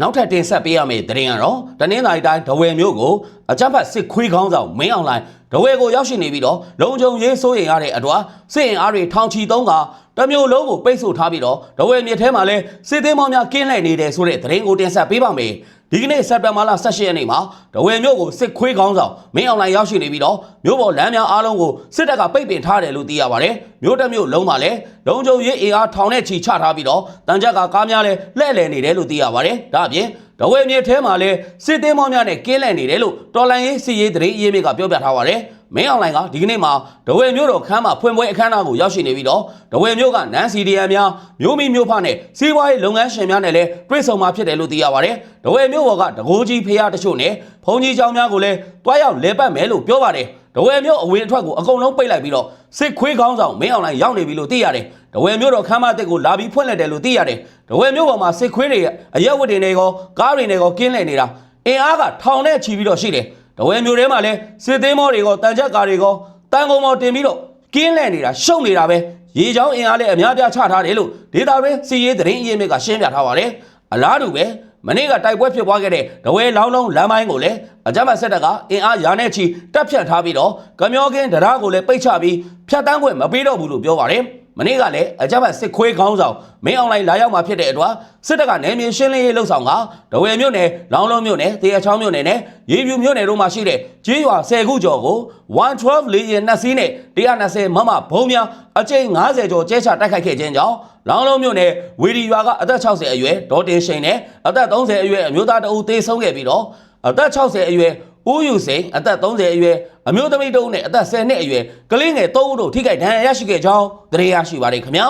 နောက်ထပ်တင်ဆက်ပေးရမယ့်သတင်းကတော့တနင်္လာရီတိုင်းဒဝယ်မြို့ကိုအကြမ်းဖက်စစ်ခွေးခေါင်းဆောင်မင်းအောင်လှိုင်ဒဝယ်ကိုရောက်ရှိနေပြီးတော့လုံခြုံရေးစိုးရိမ်ရတဲ့အတွက်စစ်ရင်အားတွေထောင်ချီသုံးကတမျိုးလုံးကိုပိတ်ဆို့ထားပြီးတော့ဒဝယ်မြစ်ထဲမှာလဲစစ်သေးမောင်းများကင်းလှည့်နေတယ်ဆိုတဲ့သတင်းကိုတင်ဆက်ပေးပါမယ် ဒီကနေ့စက်တင်ဘာလ18ရက်နေ့မှာဒဝယ်မြို့ကိုစစ်ခွေးခေါင်းဆောင်မင်းအောင်လှိုင်ရောက်ရှိနေပြီးတော့မြို့ပေါ်လမ်းများအားလုံးကိုစစ်တပ်ကပိတ်ပင်ထားတယ်လို့သိရပါတယ်မြို့တစ်မြို့လုံးမှာလဲလုံခြုံရေးအင်အားထောင်နဲ့ချီချထားပြီးတော့တန်ကြပ်ကကားများလဲလှည့်လည်နေတယ်လို့သိရပါတယ်ဒါအပြင်ဒဝဲမြေထဲမှာလဲစစ်သေးမောင်းများနဲ့ကင်းလှည့်နေတယ်လို့တော်လန်ရေးစီရေးတရေအရေးမြစ်ကပြောပြထားပါတယ် မင်းအွန်လိုင်းကဒီကနေ့မှာဒဝဲမျိုးတော်ခန်းမှာဖွင့်ပွဲအခမ်းအနားကိုရောက်ရှိနေပြီးတော့ဒဝဲမျိုးကနန်းစီဒီယန်များမျိုးမီမျိုးဖနဲ့စီးပွားရေးလုပ်ငန်းရှင်များနဲ့လည်းတွေ့ဆုံမှာဖြစ်တယ်လို့သိရပါတယ်ဒဝဲမျိုးဘော်ကတကိုးကြီးဖះတချို့နဲ့ဘုံကြီးเจ้าများကိုလည်းတွားရောက်လဲပတ်မယ်လို့ပြောပါတယ်ဒဝဲမျိုးအဝင်အထွက်ကိုအကုန်လုံးပိတ်လိုက်ပြီးတော့စစ်ခွေးကောင်းဆောင်မင်းအွန်လိုင်းရောက်နေပြီလို့သိရတယ်ဒဝဲမျိုးတော်ခမ်းမတက်ကိုလာပြီးဖွင့်လိုက်တယ်လို့သိရတယ်ဒဝဲမျိုးပေါ်မှာစစ်ခွေးတွေအရက်ဝတ်တွေနဲ့ကောကားတွေနဲ့ကောကင်းလှည့်နေတာအင်အားကထောင်နဲ့ချီပြီးတော့ရှိတယ် ဒဝဲမျိုးထဲမှာလည်းစစ်သေးမောတွေကောတန်ချက်ကားတွေကောတန်ကုန်မောတင်ပြီးတော့ကင်းလှည့်နေတာရှုံနေတာပဲရေချောင်းအင်အားလည်းအများပြားချထားတယ်လို့ဒေတာရင်းစီရေးသတင်းအရင်းမြစ်ကရှင်းပြထားပါတယ်အလားတူပဲမနေ့ကတိုက်ပွဲဖြစ်ပွားခဲ့တဲ့ဒဝဲလောင်းလုံးလမ်းပိုင်းကိုလည်းအကြမ်းဖက်စစ်တပ်ကအင်အားရာနဲ့ချီတပ်ဖြတ်ထားပြီးတော့ကမျောကင်းတရားကိုလည်းပိတ်ချပြီးဖြတ်တန်းခွင့်မပေးတော့ဘူးလို့ပြောပါတယ် မနေ့ကလည်းအကြမ်းဖက်စစ်ခွေးခေါင်းဆောင်မင်းအောင်လိုင်းလာရောက်မှာဖြစ်တဲ့အတွက်စစ်တပ်ကနေမြေရှင်းလင်းရေးလှုပ်ဆောင်ကဒဝဲမြို့နယ်လောင်းလုံးမြို့နယ်တေရချောင်းမြို့နယ်နဲ့ရေပြူမြို့နယ်တို့မှာရှိတဲ့ကျေးရွာ10ခုကျော်ကို112လေယာဉ်နှစ်စီးနဲ့120မမဘုံများအကျိန်90ကျော်ကျဲချတိုက်ခိုက်ခဲ့ခြင်းကြောင့်လောင်းလုံးမြို့နယ်ဝေဒီရွာကအသက်60အရွယ်ဒေါ်တင်ရှိန်နဲ့အသက်30အရွယ်အမျိုးသားတအူသေဆုံးခဲ့ပြီးတော့ အသက်60အရွယ်ဦးယူစိန်အသက်30အရွယ်အမျိုးသမီးတအုပ်နဲ့အသက်10နှစ်အရွယ်ကလေးငယ်3ဦးတို့ထိခိုက်ဒဏ်ရာရရှိခဲ့ကြောင်းသိရရှိပါတယ်ခင်ဗျာ